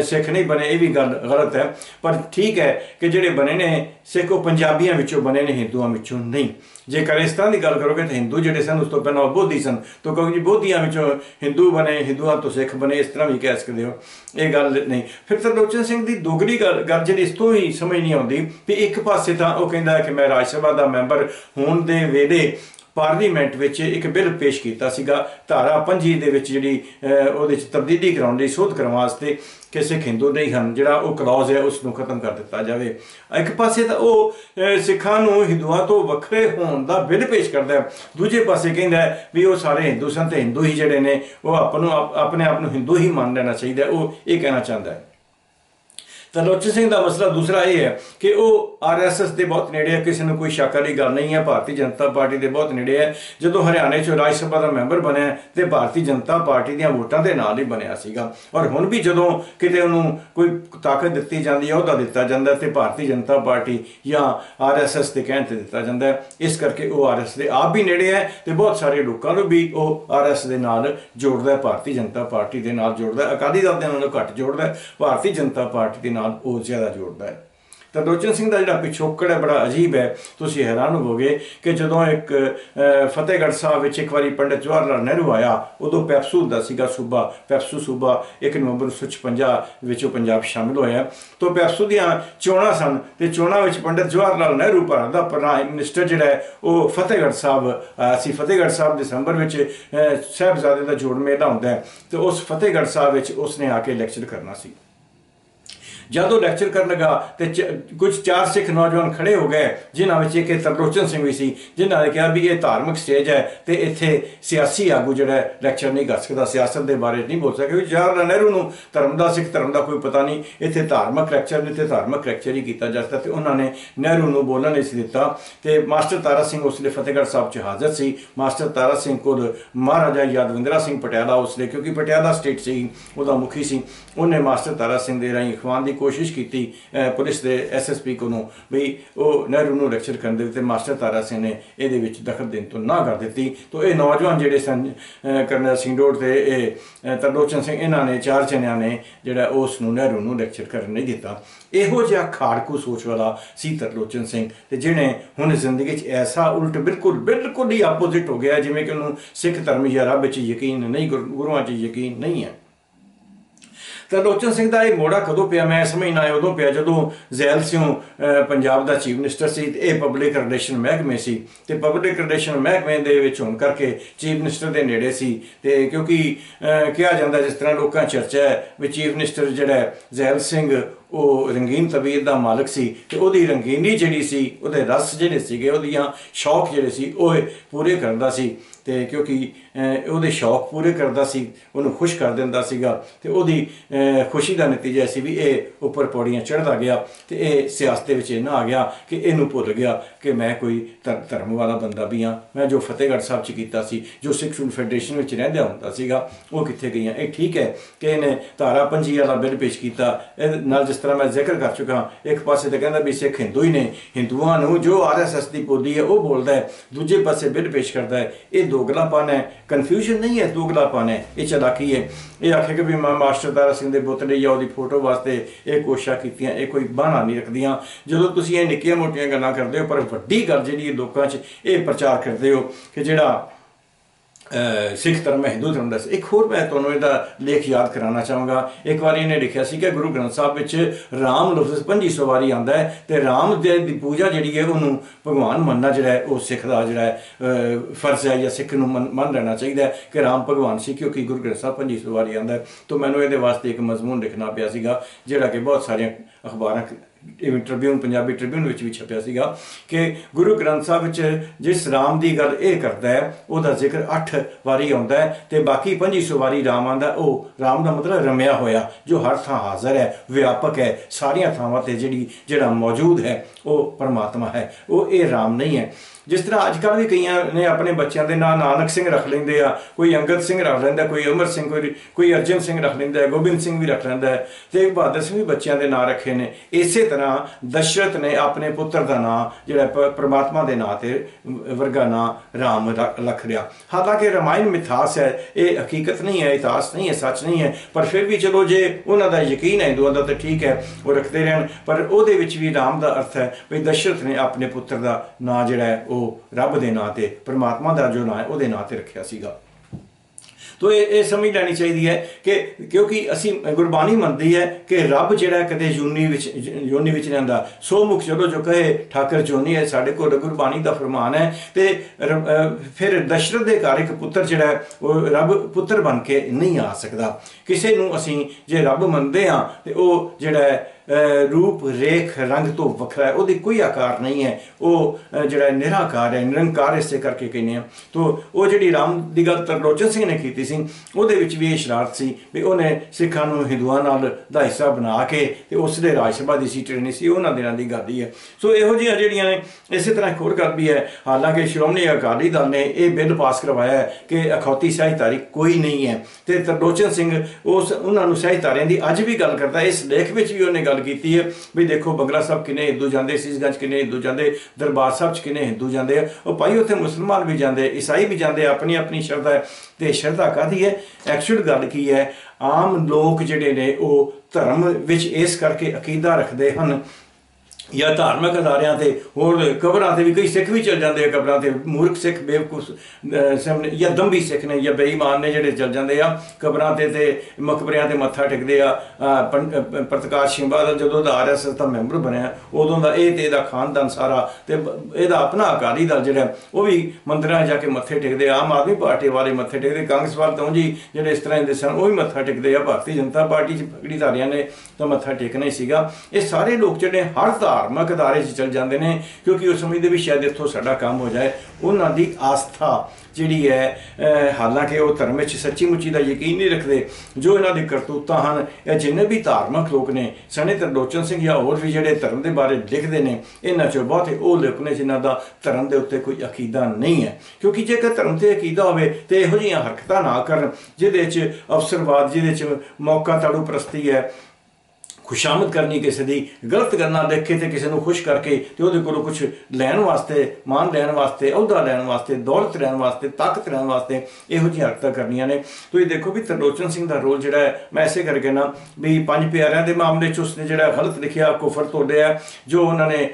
ਸਿੱਖ ਨਹੀਂ ਬਣੇ, ਇਹ ਵੀ ਗੱਲ ਗਲਤ ਹੈ। ਪਰ ਠੀਕ ਹੈ ਕਿ ਜਿਹੜੇ ਬਣੇ ਨੇ, ਸਿੱਖ ਉਹ ਪੰਜਾਬੀਆਂ ਵਿੱਚੋਂ ਬਣੇ ਨੇ, ਹਿੰਦੂਆਂ ਵਿੱਚੋਂ ਨਹੀਂ। ਜੇਕਰ ਇਸ ਤਰ੍ਹਾਂ ਦੀ ਗੱਲ ਕਰੋਗੇ ਤਾਂ ਹਿੰਦੂ ਜਿਹੜੇ ਸਨ, ਉਸ ਤੋਂ ਪਹਿਲਾਂ ਉਹ ਬੋਧੀ ਸਨ। ਤਾਂ ਕਹੋਗੇ ਜੀ, ਬੋਧੀਆਂ ਵਿੱਚੋਂ ਹਿੰਦੂ ਬਣੇ, ਹਿੰਦੂਆਂ ਤੋਂ ਸਿੱਖ ਬਣੇ, ਇਸ ਤਰ੍ਹਾਂ ਵੀ ਕਹਿ ਸਕਦੇ ਹੋ। ਇਹ ਗੱਲ ਨਹੀਂ। ਫਿਰ ਤਰਲੋਚਨ ਸਿੰਘ ਦੀ ਦੋਗਰੀ ਗੱਲ ਗੱਲ ਜਿਹੜੀ ਇਸ ਤੋਂ ਕੋਈ ਸਮਝ ਨਹੀਂ ਆਉਂਦੀ ਵੀ ਇੱਕ ਪਾਸੇ ਤਾਂ ਉਹ ਕਹਿੰਦਾ ਹੈ ਕਿ ਮੈਂ ਰਾਜ ਸਭਾ ਦਾ ਮੈਂਬਰ ਹੋਣ ਦੇ ਵੇਲੇ ਪਾਰਲੀਮੈਂਟ ਵਿੱਚ ਇੱਕ ਬਿੱਲ ਪੇਸ਼ ਕੀਤਾ ਸੀਗਾ, ਧਾਰਾ 5 ਦੇ ਵਿੱਚ ਜਿਹੜੀ ਉਹਦੇ ਵਿੱਚ ਤਬਦੀਲੀ ਕਰਾਉਣ ਲਈ, ਸੋਧ ਕਰਨ ਵਾਸਤੇ ਕਿ ਸਿੱਖ ਹਿੰਦੂ ਨਹੀਂ ਹਨ, ਜਿਹੜਾ ਉਹ ਕਲੌਜ਼ ਹੈ ਉਸ ਨੂੰ ਖਤਮ ਕਰ ਦਿੱਤਾ ਜਾਵੇ। ਇੱਕ ਪਾਸੇ ਤਾਂ ਉਹ ਸਿੱਖਾਂ ਨੂੰ ਹਿੰਦੂਆਂ ਤੋਂ ਵੱਖਰੇ ਹੋਣ ਦਾ ਬਿੱਲ ਪੇਸ਼ ਕਰਦਾ ਹੈ। ਦੂਜੇ ਪਾਸੇ ਕਹਿੰਦਾ ਹੈ ਵੀ ਉਹ ਸਾਰੇ ਹਿੰਦੂ ਸਨ ਤੇ ਹਿੰਦੂ ਹੀ ਜਿਹੜੇ ਨੇ, ਉਹ ਆਪ ਨੂੰ ਆਪਣੇ ਆਪ ਨੂੰ ਹਿੰਦੂ ਹੀ ਮੰਨ ਲੈਣਾ ਚਾਹੀਦਾ ਉਹ ਇਹ ਕਹਿਣਾ ਚਾਹੁੰਦਾ ਹੈ। ਤਰਲੋਚਨ ਸਿੰਘ ਦਾ ਮਸਲਾ ਦੂਸਰਾ ਇਹ ਹੈ ਕਿ ਉਹ ਆਰਐਸਐਸ ਦੇ ਬਹੁਤ ਨੇੜੇ ਹੈ, ਕਿਸੇ ਨੂੰ ਕੋਈ ਸ਼ੱਕ ਵਾਲੀ ਗੱਲ ਨਹੀਂ ਹੈ, ਭਾਰਤੀ ਜਨਤਾ ਪਾਰਟੀ ਦੇ ਬਹੁਤ ਨੇੜੇ ਹੈ। ਜਦੋਂ ਹਰਿਆਣੇ 'ਚ ਰਾਜ ਸਭਾ ਦਾ ਮੈਂਬਰ ਬਣਿਆ ਤੇ ਭਾਰਤੀ ਜਨਤਾ ਪਾਰਟੀ ਦੀਆਂ ਵੋਟਾਂ ਦੇ ਨਾਲ ਹੀ ਬਣਿਆ ਸੀਗਾ। ਔਰ ਹੁਣ ਵੀ ਜਦੋਂ ਕਿਤੇ ਉਹਨੂੰ ਕੋਈ ਤਾਕਤ ਦਿੱਤੀ ਜਾਂਦੀ ਹੈ ਉਹਦਾ ਦਿੱਤਾ ਜਾਂਦਾ ਹੈ ਤੇ ਭਾਰਤੀ ਜਨਤਾ ਪਾਰਟੀ ਜਾਂ ਆਰਐਸਐਸ ਦੇ ਕਹਿਣ ਤੇ ਦਿੱਤਾ ਜਾਂਦਾ ਇਸ ਕਰਕੇ ਉਹ ਆਰਐਸ ਦੇ ਆਪ ਵੀ ਨੇੜੇ ਹੈ ਤੇ ਬਹੁਤ ਸਾਰੇ ਲੋਕਾਂ ਨੂੰ ਵੀ ਉਹ ਆਰਐਸ ਦੇ ਨਾਲ ਜੋੜਦਾ ਹੈ, ਭਾਰਤੀ ਜਨਤਾ ਪਾਰਟੀ ਦੇ ਨਾਲ ਜੋੜਦਾ ਅਕਾਲੀ ਦਲ ਦੇ ਨਾਲੋਂ ਘੱਟ ਜੋੜਦਾ ਭਾਰਤੀ ਜਨਤਾ ਪਾਰਟੀ ਦੇ ਨਾਲ ਉਹ ਜ਼ਿਆਦਾ ਜੋੜਦਾ ਹੈ। ਤਰਲੋਚਨ ਸਿੰਘ ਦਾ ਜਿਹੜਾ ਪਿਛੋਕੜ ਹੈ ਬੜਾ ਅਜੀਬ ਹੈ। ਤੁਸੀਂ ਹੈਰਾਨ ਹੋਵੋਗੇ ਕਿ ਜਦੋਂ ਇੱਕ ਫਤਿਹਗੜ੍ਹ ਸਾਹਿਬ ਵਿੱਚ ਇੱਕ ਵਾਰੀ ਪੰਡਿਤ ਜਵਾਹਰ ਲਾਲ ਨਹਿਰੂ ਆਇਆ ਉਦੋਂ ਪੈਪਸੂ ਦਾ ਸੀਗਾ ਸੂਬਾ ਪੈਪਸੂ ਸੂਬਾ 1 ਨਵੰਬਰ 1956 ਵਿੱਚ ਉਹ ਪੰਜਾਬ ਸ਼ਾਮਿਲ ਹੋਇਆ। ਤੋਂ ਪੈਪਸੂ ਦੀਆਂ ਚੋਣਾਂ ਸਨ ਤੇ ਚੋਣਾਂ ਵਿੱਚ ਪੰਡਿਤ ਜਵਾਹਰ ਲਾਲ ਨਹਿਰੂ ਭਾਰਤ ਦਾ ਪ੍ਰਾਈਮ ਮਿਨਿਸਟਰ ਜਿਹੜਾ ਹੈ ਉਹ ਫਤਿਹਗੜ੍ਹ ਸਾਹਿਬ ਆਇਆ ਸੀ ਫਤਿਹਗੜ੍ਹ ਸਾਹਿਬ ਦਸੰਬਰ ਵਿੱਚ ਅਹ, ਦਾ ਜੋੜ ਮੇਲਾ ਹੁੰਦਾ ਹੈ। ਤੇ ਉਸ ਫਤਿਹਗੜ੍ਹ ਸਾਹਿਬ ਵਿੱਚ ਉਸਨੇ ਆ ਕੇ ਲੈਕਚਰ ਕਰਨਾ ਸੀ। ਜਦ ਉਹ ਲੈਕਚਰ ਕਰਨ ਲੱਗਾ ਤੇ ਚ- ਕੁਝ ਚਾਰ ਸਿੱਖ ਨੌਜਵਾਨ ਖੜੇ ਹੋ ਗਏ, ਜਿਨ੍ਹਾਂ ਵਿੱਚ ਇੱਕ ਤਰਲੋਚਨ ਸਿੰਘ ਵੀ ਸੀ, ਜਿਨ੍ਹਾਂ ਨੇ ਕਿਹਾ ਵੀ ਇਹ ਧਾਰਮਿਕ ਸਟੇਜ ਹੈ ਤੇ ਇੱਥੇ ਸਿਆਸੀ ਆਗੂ ਜਿਹੜਾ ਲੈਕਚਰ ਨਹੀਂ ਕਰ ਸਕਦਾ, ਸਿਆਸਤ ਦੇ ਬਾਰੇ ਨਹੀਂ ਬੋਲ ਸਕਦਾ, ਕਿਉਂਕਿ ਜਵਾਹਰ ਲਾਲ ਨਹਿਰੂ ਨੂੰ ਧਰਮ ਦਾ ਸਿੱਖ, ਧਰਮ ਦਾ ਕੋਈ ਪਤਾ ਨਹੀਂ, ਇੱਥੇ ਧਾਰਮਿਕ ਲੈਕਚਰ ਨੇ ਤੇ ਧਾਰਮਿਕ ਲੈਕਚਰ ਹੀ ਕੀਤਾ ਜਾ ਸਕਦਾ ਤੇ ਉਹਨਾਂ ਨੇ ਨਹਿਰੂ ਨੂੰ ਬੋਲਣ ਲਈ ਸੀ ਦਿੱਤਾ ਤੇ ਮਾਸਟਰ ਤਾਰਾ ਸਿੰਘ ਉਸਲੇ ਫਤਿਹਗੜ੍ਹ ਸਾਹਿਬ 'ਚ ਹਾਜ਼ਰ ਸੀ, ਮਾਸਟਰ ਤਾਰਾ ਸਿੰਘ ਕੋਲ ਮਹਾਰਾਜਾ ਯਾਦਵਿੰਦਰਾ ਸਿੰਘ ਪਟਿਆਲਾ ਉਸਲੇ ਕਿਉਂਕਿ ਪਟਿਆਲਾ ਸਟੇਟ ਸੀ ਉਹਦਾ ਮੁਖੀ ਸੀ, ਉਹਨੇ ਮਾਸਟਰ ਤਾਰਾ ਸਿੰਘ ਦੇ ਰਾਹੀਂ ਅਖਵਾਨ ਦੀ ਕੋਸ਼ਿਸ਼ ਕੀਤੀ ਪੁਲਿਸ ਦੇ ਐਸਐਸਪੀ ਕੋਲੋਂ ਵੀ ਉਹ ਨਹਿਰੂ ਨੂੰ ਲੈਕਚਰ ਕਰਨ ਦੇ ਤੇ ਮਾਸਟਰ ਤਾਰਾ ਸਿੰਘ ਨੇ ਇਹਦੇ ਵਿੱਚ ਦਖਲ ਦੇਣ ਤੋਂ ਨਾ ਕਰ ਦਿੱਤੀ। ਤੋਂ ਇਹ ਨੌਜਵਾਨ ਜਿਹੜੇ ਸਨ, ਅਹ, ਕਰਨੈਲ ਸਿੰਘ ਡੋੜ ਤੇ ਇਹ ਤਰਲੋਚਨ ਸਿੰਘ, ਇਹਨਾਂ ਨੇ ਚਾਰ ਜਣਿਆਂ ਨੇ ਜਿਹੜਾ ਉਸ ਨੂੰ ਨਹਿਰੂ ਨੂੰ ਲੈਕਚਰ ਕਰਨ ਨਹੀਂ ਦਿੱਤਾ। ਇਹੋ ਜਿਹਾ ਖਾੜਕੂ ਸੋਚ ਵਾਲਾ ਸੀ ਤਰਲੋਚਨ ਸਿੰਘ ਤੇ ਜਿਹਨੇ ਹੁਣ ਜ਼ਿੰਦਗੀ 'ਚ ਐਸਾ ਉਲਟ ਬਿਲਕੁਲ ਬਿਲਕੁਲ ਹੀ ਆਪੋਜ਼ਿਟ ਹੋ ਗਿਆ, ਜਿਵੇਂ ਕਿ ਉਹਨੂੰ ਸਿੱਖ ਧਰਮ ਜਾਂ ਰੱਬ 'ਚ ਯਕੀਨ ਨਹੀਂ, ਗੁਰੂ- ਗੁਰੂਆਂ 'ਚ ਯਕੀਨ ਨਹੀਂ ਹੈ। ਤਾਂ ਲੋਚਨ ਸਿੰਘ ਦਾ ਇਹ ਮੋੜਾ ਕਦੋਂ ਪਿਆ? ਮੈਂ ਸਮਝ ਨਾ ਉਦੋਂ ਪਿਆ ਜਦੋਂ ਜ਼ੈਲ ਸਿੰਘ ਪੰਜਾਬ ਦਾ ਚੀਫ ਮਿਨਿਸਟਰ ਸੀ ਤੇ ਇਹ ਪਬਲਿਕ ਰਿਲੇਸ਼ਨ ਮਹਿਕਮੇ ਸੀ ਤੇ ਪਬਲਿਕ ਰਿਲੇਸ਼ਨ ਮਹਿਕਮੇ ਦੇ ਵਿੱਚ ਹੋਣ ਕਰਕੇ ਚੀਫ ਮਿਨਿਸਟਰ ਦੇ ਨੇੜੇ ਸੀ ਤੇ ਕਿਉਂਕਿ ਕਿਹਾ ਜਾਂਦਾ ਜਿਸ ਤਰ੍ਹਾਂ ਲੋਕਾਂ ਚਰਚਾ ਹੈ ਵੀ ਚੀਫ ਮਿਨਿਸਟਰ ਜਿਹੜਾ ਜ਼ੈਲ ਸਿੰਘ ਉਹ ਰੰਗੀਨ ਤਬੀਅਤ ਦਾ ਮਾਲਕ ਸੀ ਤੇ ਉਹਦੀ ਰੰਗੀਨੀ ਜਿਹੜੀ ਸੀ, ਉਹਦੇ ਰਸ ਜਿਹੜੇ ਸੀਗੇ, ਉਹਦੀਆਂ ਸ਼ੌਕ ਜਿਹੜੇ ਸੀ, ਉਹ ਪੂਰੇ ਕਰਦਾ ਸੀ। ਤੇ ਕਿਉਂਕਿ ਉਹਦੇ ਸ਼ੌਕ ਪੂਰੇ ਕਰਦਾ ਸੀ, ਉਹਨੂੰ ਖੁਸ਼ ਕਰ ਦਿੰਦਾ ਸੀਗਾ ਤੇ ਉਹਦੀ ਖੁਸ਼ੀ ਦਾ ਨਤੀਜਾ ਸੀ ਵੀ ਇਹ ਉੱਪਰ ਪੌੜੀਆਂ ਚੜ੍ਹਦਾ ਗਿਆ ਤੇ ਇਹ ਸਿਆਸਤ ਦੇ ਵਿੱਚ ਇਹਨਾਂ ਆ ਗਿਆ ਕਿ ਇਹਨੂੰ ਭੁੱਲ ਗਿਆ ਕਿ ਮੈਂ ਕੋਈ ਧਰ- ਧਰਮ ਵਾਲਾ ਬੰਦਾ ਵੀ ਹਾਂ। ਮੈਂ ਜੋ ਫਤਿਹਗੜ੍ਹ ਸਾਹਿਬ 'ਚ ਕੀਤਾ ਸੀ, ਜੋ ਸਿੱਖ ਸਟੂਡੈਂਟ ਫੈਡਰੇਸ਼ਨ ਵਿੱਚ ਰਹਿੰਦਾ ਹੁੰਦਾ ਸੀਗਾ, ਉਹ ਕਿੱਥੇ ਗਈਆਂ? ਇਹ ਠੀਕ ਹੈ ਕਿ ਇਹਨੇ ਧਾਰਾ ਪੰਜੀ ਵਾਲਾ ਬਿੱਲ ਪੇਸ਼ ਕੀਤਾ, ਇਹਦੇ ਨਾਲ ਜਿਸ ਤਰ੍ਹਾਂ ਮੈਂ ਜ਼ਿਕਰ ਕਰ ਚੁੱਕਾ ਹਾਂ। ਇੱਕ ਪਾਸੇ ਤਾਂ ਕਹਿੰਦਾ ਵੀ ਸਿੱਖ ਹਿੰਦੂ ਹੀ ਨੇ। ਹਿੰਦੂਆਂ ਨੂੰ ਜੋ ਆਰਐਸਐਸ ਦੀ ਬੋਲੀ ਹੈ, ਉਹ ਬੋਲਦਾ ਹੈ। ਦੂਜੇ ਪਾਸੇ ਬਿੱਲ ਪੇਸ਼ ਕਰਦਾ ਹੈ। ਇਹ ਦੋਗਲਾਪਨ ਹੈ। ਕਨਫਿਊਜ਼ਨ ਨਹੀਂ ਹੈ, ਦੋਗਲਾਪਨ ਹੈ। ਇਹ ਚਲਾਕੀ ਹੈ। ਇਹ ਆਖੇ ਕਿ ਵੀ ਮੈਂ ਮਾਸਟਰ ਦਾਰਾ ਸਿੰਘ ਦੇ ਬੁੱਤ ਲਈ ਜਾਂ ਉਹਦੀ ਫੋਟੋ ਵਾਸਤੇ ਇਹ ਕੋਸ਼ਿਸ਼ਾਂ ਕੀਤੀਆਂ, ਇਹ ਕੋਈ ਬਹਾਨਾ ਨਹੀਂ ਰੱਖਦੀਆਂ। ਜਦੋਂ ਤੁਸੀਂ ਇਹ ਨਿੱਕੀਆਂ ਮੋਟੀਆਂ ਗੱਲਾਂ ਕਰਦੇ ਹੋ, ਪਰ ਵੱਡੀ ਗੱਲ ਜਿਹੜੀ ਲੋਕਾਂ 'ਚ ਇਹ ਪ੍ਰਚਾਰ ਕਰਦੇ ਹੋ ਕਿ ਜਿਹੜਾ ਸਿੱਖ ਧਰਮ ਹੈ, ਹਿੰਦੂ ਧਰਮ ਦਾ ਇੱਕ ਹੋਰ ਮੈਂ ਤੁਹਾਨੂੰ ਇਹਦਾ ਲੇਖ ਯਾਦ ਕਰਾਉਣਾ ਚਾਹਾਂਗਾ। ਇੱਕ ਵਾਰੀ ਇਹਨੇ ਲਿਖਿਆ ਸੀ ਕਿ ਗੁਰੂ ਗ੍ਰੰਥ ਸਾਹਿਬ ਵਿੱਚ ਰਾਮ ਲਫ਼ਜ਼ 2500 ਵਾਰੀ ਆਂਦਾ ਹੈ ਤੇ ਰਾਮ ਦੇ ਦੀ ਪੂਜਾ ਜਿਹੜੀ ਹੈ ਉਹਨੂੰ ਭਗਵਾਨ ਮੰਨਣਾ ਜਿਹੜਾ ਉਹ ਸਿੱਖ ਦਾ ਜਿਹੜਾ ਫਰਜ਼ ਹੈ ਜਾਂ ਸਿੱਖ ਨੂੰ ਮੰਨ ਲੈਣਾ ਚਾਹੀਦਾ ਹੈ ਕਿ ਰਾਮ ਭਗਵਾਨ ਸੀ ਕਿਉਂਕਿ ਗੁਰੂ ਗ੍ਰੰਥ ਸਾਹਿਬ 2500 ਵਾਰੀ ਆਂਦਾ ਹੈ। ਤਾਂ ਮੈਨੂੰ ਇਹਦੇ ਵਾਸਤੇ ਇੱਕ ਮਜ਼ਮੂਨ ਲਿਖਣਾ ਪਿਆ ਸੀਗਾ, ਜਿਹੜਾ ਕਿ ਬਹੁਤ ਸਾਰੀਆਂ ਅਖਬਾਰਾਂ ਇਵਨ ਟ੍ਰਿਬਿਊਨ ਪੰਜਾਬੀ ਟ੍ਰਿਬਿਊਨ ਵਿੱਚ ਵੀ ਛਪਿਆ ਸੀਗਾ ਕਿ ਗੁਰੂ ਗ੍ਰੰਥ ਸਾਹਿਬ ਵਿੱਚ ਜਿਸ ਰਾਮ ਦੀ ਗੱਲ ਇਹ ਕਰਦਾ ਹੈ, ਉਹਦਾ ਜ਼ਿਕਰ 8 ਵਾਰੀ ਆਉਂਦਾ ਹੈ ਤੇ ਬਾਕੀ 2500 ਵਾਰੀ ਰਾਮ ਆਂਦਾ ਉਹ ਰਾਮ ਦਾ ਮਤਲਬ ਰਮਿਆ ਹੋਇਆ, ਜੋ ਹਰ ਥਾਂ ਹਾਜ਼ਰ ਹੈ, ਵਿਆਪਕ ਹੈ, ਸਾਰੀਆਂ ਥਾਵਾਂ ਤੇ ਜਿਹੜੀ, ਜਿਹੜਾ ਮੌਜੂਦ ਹੈ, ਉਹ ਪਰਮਾਤਮਾ ਹੈ, ਉਹ ਇਹ ਰਾਮ ਨਹੀਂ ਹੈ। ਜਿਸ ਤਰ੍ਹਾਂ ਅੱਜ ਕੱਲ੍ਹ ਵੀ ਕਈਆਂ ਨੇ ਆਪਣੇ ਬੱਚਿਆਂ ਦੇ ਨਾਂ ਨਾਨਕ ਸਿੰਘ ਰੱਖ ਲੈਂਦੇ ਆ, ਕੋਈ ਅੰਗਦ ਸਿੰਘ ਰੱਖ ਲੈਂਦਾ, ਕੋਈ ਅਮਰ ਸਿੰਘ, ਕੋਈ ਕੋਈ ਅਰਜਨ ਸਿੰਘ ਰੱਖ ਲੈਂਦਾ, ਗੋਬਿੰਦ ਸਿੰਘ ਵੀ ਰੱਖ ਲੈਂਦਾ ਹੈ, ਤੇ ਬਹਾਦਰ ਸਿੰਘ ਵੀ ਬੱਚਿਆਂ ਦੇ ਨਾਂ ਰੱਖੇ ਨੇ, ਇਸੇ ਤਰ੍ਹਾਂ ਦਸ਼ਰਥ ਨੇ ਆਪਣੇ ਪੁੱਤਰ ਦਾ ਨਾਂ, ਜਿਹੜਾ ਪ੍ਰਮਾਤਮਾ ਦੇ ਨਾਂ ਤੇ ਵਰਗਾ ਨਾਂ ਰਾਮ ਰੱਖ ਲਿਆ। ਹਾਲਾਂਕਿ ਰਮਾਇਣ ਮਿਥਾਸ ਹੈ, ਇਹ ਹਕੀਕਤ ਨਹੀਂ ਹੈ, ਇਤਿਹਾਸ ਨਹੀਂ ਹੈ, ਸੱਚ ਨਹੀਂ ਹੈ, ਪਰ ਫਿਰ ਵੀ ਚਲੋ ਜੇ ਉਹਨਾਂ ਦਾ ਯਕੀਨ ਹੈ, ਹਿੰਦੂਆਂ ਦਾ ਤਾਂ ਠੀਕ ਹੈ, ਉਹ ਰੱਖਦੇ ਰਹਿਣ। ਪਰ ਉਹਦੇ ਵਿੱਚ ਵੀ ਰਾਮ ਦਾ ਅਰਥ ਹੈ ਵੀ ਦਸ਼ਰਥ ਨੇ ਆਪਣੇ ਪੁੱਤਰ ਦਾ ਨਾਂ ਜਿਹੜਾ ਹੈ, ਉਹ ਰੱਬ ਦੇ ਨਾਂ ਤੇ, ਪਰਮਾਤਮਾ ਦਾ ਜੋ ਨਾਂ ਹੈ, ਉਹਦੇ ਨਾਂ ਤੇ ਰੱਖਿਆ ਸੀਗਾ। ਤੋ ਇਹ ਇਹ ਸਮਝ ਲੈਣੀ ਚਾਹੀਦੀ ਹੈ ਕਿ ਕਿਉਂਕਿ ਅਸੀਂ ਗੁਰਬਾਣੀ ਮੰਨਦੀ ਹੈ ਕਿ ਰੱਬ ਜਿਹੜਾ ਕਦੇ ਯੂਨੀ ਵਿੱਚ ਯੂਨੀ ਵਿੱਚ ਨਹੀਂ ਆਂਦਾ ਸੋ ਮੁਖ ਚਲੋ ਜੋ ਕਹੇ, ਠਾਕਰ ਜੋਨੀ ਹੈ, ਸਾਡੇ ਕੋਲ ਗੁਰਬਾਣੀ ਦਾ ਫਰਮਾਨ ਹੈ। ਤੇ ਫਿਰ ਦਸ਼ਰਥ ਦੇ ਘਰ ਇੱਕ ਪੁੱਤਰ ਜਿਹੜਾ ਉਹ ਰੱਬ ਪੁੱਤਰ ਬਣ ਕੇ ਨਹੀਂ ਆ ਸਕਦਾ। ਕਿਸੇ ਨੂੰ ਅਸੀਂ ਜੇ ਰੱਬ ਮੰਨਦੇ ਆ ਤੇ ਉਹ ਜਿਹੜਾ ਰੂਪ, ਰੇਖ, ਰੰਗ ਤੋਂ ਵੱਖਰਾ ਹੈ। ਉਹਦੀ ਕੋਈ ਆਕਾਰ ਨਹੀਂ ਹੈ। ਉਹ ਜਿਹੜਾ ਨਿਰਾਕਾਰ ਹੈ, ਨਿਰੰਕਾਰ ਇਸੇ ਕਰਕੇ ਕਹਿੰਦੇ ਆ। ਤੋਂ, ਉਹ ਜਿਹੜੀ ਰਾਮ ਦੀ ਗੱਲ ਤਰਲੋਚਨ ਸਿੰਘ ਨੇ ਕੀਤੀ ਸੀ, ਉਹਦੇ ਵਿੱਚ ਵੀ ਇਹ ਸ਼ਰਾਰਤ ਸੀ ਵੀ ਉਹਨੇ ਸਿੱਖਾਂ ਨੂੰ ਹਿੰਦੂਆਂ ਨਾਲ ਦਾ ਹਿੱਸਾ ਬਣਾ ਕੇ ਤੇ ਉਸ ਦੇ ਰਾਜ ਸਭਾ ਦੀ ਸੀਟ ਨਹੀਂ ਸੀ। ਉਹਨਾਂ ਦਿਨਾਂ ਦੀ ਗੱਲ ਹੀ ਹੈ। ਸੋ ਇਹੋ ਜਿਹੀਆਂ ਜਿਹੜੀਆਂ ਨੇ, ਇਸੇ ਤਰ੍ਹਾਂ ਹੋਰ ਗੱਲ ਵੀ ਹੈ। ਹਾਲਾਂਕਿ ਸ਼੍ਰੋਮਣੀ ਅਕਾਲੀ ਦਲ ਨੇ ਇਹ ਬਿੱਲ ਪਾਸ ਕਰਵਾਇਆ ਕਿ ਅਖੌਤੀ ਸਹਿਤਾਰੀ ਕੋਈ ਨਹੀਂ ਹੈ। ਤੇ ਤਰਲੋਚਨ ਸਿੰਘ ਉਸ, ਉਹਨਾਂ ਨੂੰ ਸਹਿਤਾਰਿਆਂ ਦੀ ਅੱਜ ਵੀ ਗੱਲ ਕਰਦਾ ਇਸ ਲੇਖ ਵਿੱਚ ਵੀ ਉਹਨੇ ਗੱਲ ਗੱਲ ਕੀਤੀ ਹੈ ਵੀ ਦੇਖੋ ਬੰਗਲਾ ਸਾਹਿਬ ਕਿੰਨੇ ਹਿੰਦੂ ਜਾਂਦੇ, ਸੀਸਗੰਜ ਕਿੰਨੇ ਹਿੰਦੂ ਜਾਂਦੇ, ਦਰਬਾਰ ਸਾਹਿਬ ਚ ਕਿੰਨੇ ਹਿੰਦੂ ਜਾਂਦੇ ਆ, ਉਹ ਭਾਈ ਉੱਥੇ ਮੁਸਲਮਾਨ ਵੀ ਜਾਂਦੇ ਈਸਾਈ ਵੀ ਜਾਂਦੇ ਆਪਣੀ ਆਪਣੀ ਸ਼ਰਧਾ ਹੈ। ਤੇ ਸ਼ਰਧਾ ਕਾਦੀ ਹੈ? ਐਕਚੁਅਲ ਗੱਲ ਕੀ ਹੈ? ਆਮ ਲੋਕ ਜਿਹੜੇ ਨੇ ਉਹ ਧਰਮ ਵਿੱਚ ਇਸ ਕਰਕੇ ਅਕੀਦਾ ਰੱਖਦੇ ਹਨ ਜਾਂ ਧਾਰਮਿਕ ਅਦਾਰਿਆਂ ਤੇ, ਹੋਰ ਕਬਰਾਂ ਤੇ ਵੀ ਕਈ ਸਿੱਖ ਵੀ ਚੱਲ ਜਾਂਦੇ ਆ, ਕਬਰਾਂ ਤੇ ਮੂਰਖ ਸਿੱਖ, ਬੇਵਕੂਫ ਸਾਹਮਣੇ ਜਾਂ ਦੰਬੀ ਸਿੱਖ ਨੇ ਜਾਂ ਬੇਈਮਾਨ ਨੇ ਜਿਹੜੇ ਚੱਲ ਜਾਂਦੇ ਆ, ਕਬਰਾਂ ਤੇ ਤੇ ਮਕਬਰਿਆਂ ਤੇ ਮੱਥਾ ਟੇਕਦੇ ਆ ਪ੍ਰਤਕਾਸ਼ ਸਿੰਘ ਬਾਦਲ ਜਦੋਂ ਦਾ ਆਰਐਸਐਸ ਦਾ ਮੈਂਬਰ ਬਣਿਆ, ਉਦੋਂ ਦਾ ਇਹ ਤੇ ਇਹਦਾ ਖਾਨਦਾਨ ਸਾਰਾ ਤੇ ਇਹਦਾ ਆਪਣਾ ਅਕਾਲੀ ਦਲ ਜਿਹੜਾ, ਉਹ ਵੀ ਮੰਦਰਾਂ ਜਾ ਕੇ ਮੱਥੇ ਟੇਕਦੇ ਆਮ ਆਦਮੀ ਪਾਰਟੀ ਵਾਲੇ ਮੱਥੇ ਟੇਕਦੇ, ਕਾਂਗਰਸ ਵਾਲੇ ਤੋਂ ਜੀ ਜਿਹੜੇ ਇਸ ਤਰ੍ਹਾਂ ਦੇ ਸਨ ਉਹ ਵੀ ਮੱਥਾ ਟੇਕਦੇ ਆ, ਭਾਰਤੀ ਜਨਤਾ ਪਾਰਟੀ ਚ ਫਗੜੀ ਧਾਰਿਆਂ ਨੇ ਤਾਂ ਮੱਥਾ ਟੇਕਣਾ ਹੀ ਸੀਗਾ। ਇਹ ਸਾਰੇ ਲੋਕ ਜਿਹੜੇ ਹਰ ਧਾਰਮਿਕ ਅਦਾਰੇ 'ਚ ਚਲ ਜਾਂਦੇ ਨੇ, ਕਿਉਂਕਿ ਉਹ ਸਮਝਦੇ ਵੀ ਸ਼ਾਇਦ ਇੱਥੋਂ ਸਾਡਾ ਕੰਮ ਹੋ ਜਾਏ। ਉਹਨਾਂ ਦੀ ਆਸਥਾ ਜਿਹੜੀ ਹੈ ਹਾਲਾਂਕਿ ਉਹ ਧਰਮ ਵਿੱਚ ਸੱਚੀ ਮੁੱਚੀ ਦਾ ਯਕੀਨ ਨਹੀਂ ਰੱਖਦੇ, ਜੋ ਇਹਨਾਂ ਦੇ ਕਰਤੂਤਾਂ ਹਨ, ਇਹ ਜਿੰਨੇ ਵੀ ਧਾਰਮਿਕ ਲੋਕ ਨੇ, ਸਣੇ ਤਰਲੋਚਨ ਸਿੰਘ ਜਾਂ ਹੋਰ ਵੀ ਜਿਹੜੇ ਧਰਮ ਦੇ ਬਾਰੇ ਲਿਖਦੇ ਨੇ, ਇਹਨਾਂ ਚੋਂ ਬਹੁਤੇ ਉਹ ਲੋਕ ਨੇ ਜਿਨ੍ਹਾਂ ਦਾ ਧਰਮ ਦੇ ਉੱਤੇ ਕੋਈ ਅਕੀਦਾ ਨਹੀਂ ਹੈ। ਕਿਉਂਕਿ ਜੇਕਰ ਧਰਮ ਤੇ ਅਕੀਦਾ ਹੋਵੇ, ਤੇ ਇਹੋ ਜਿਹੀਆਂ ਹਰਕਤਾਂ ਨਾ ਕਰਨ, ਜਿਹਦੇ 'ਚ ਅਫਸਰਵਾਦ ਜਿਹਦੇ 'ਚ ਮੌਕਾ ਤਾੜੂ ਪ੍ਰਸਤੀ ਹੈ ਖੁਸ਼ਾਮਦ ਕਰਨੀ ਕਿਸੇ ਦੀ, ਗਲਤ ਕਰਨਾ ਦੇਖੇ ਤੇ ਕਿਸੇ ਨੂੰ ਖੁਸ਼ ਕਰਕੇ ਤੇ ਉਹਦੇ ਕੋਲੋਂ ਕੁਝ ਲੈਣ ਵਾਸਤੇ ਮਾਨ ਲੈਣ ਵਾਸਤੇ, ਅਹੁਦਾ ਲੈਣ ਵਾਸਤੇ, ਦੌਲਤ ਲੈਣ ਵਾਸਤੇ, ਤਾਕਤ ਲੈਣ ਵਾਸਤੇ ਇਹੋ ਜਿਹੀ ਹਰਕਤਾਂ ਕਰਨੀਆਂ ਨੇ। ਤੁਸੀਂ ਦੇਖੋ ਵੀ ਤਰਲੋਚਨ ਸਿੰਘ ਦਾ ਰੋਲ ਜਿਹੜਾ ਹੈ, ਮੈਂ ਐਸੇ ਕਰਕੇ ਨਾ ਵੀ ਪੰਜ ਪਿਆਰਿਆਂ ਦੇ ਮਾਮਲੇ 'ਚ ਉਸਨੇ ਜਿਹੜਾ ਗਲਤ ਲਿਖਿਆ, ਕੁਫਰ ਤੋੜਿਆ ਜੋ ਉਹਨਾਂ ਨੇ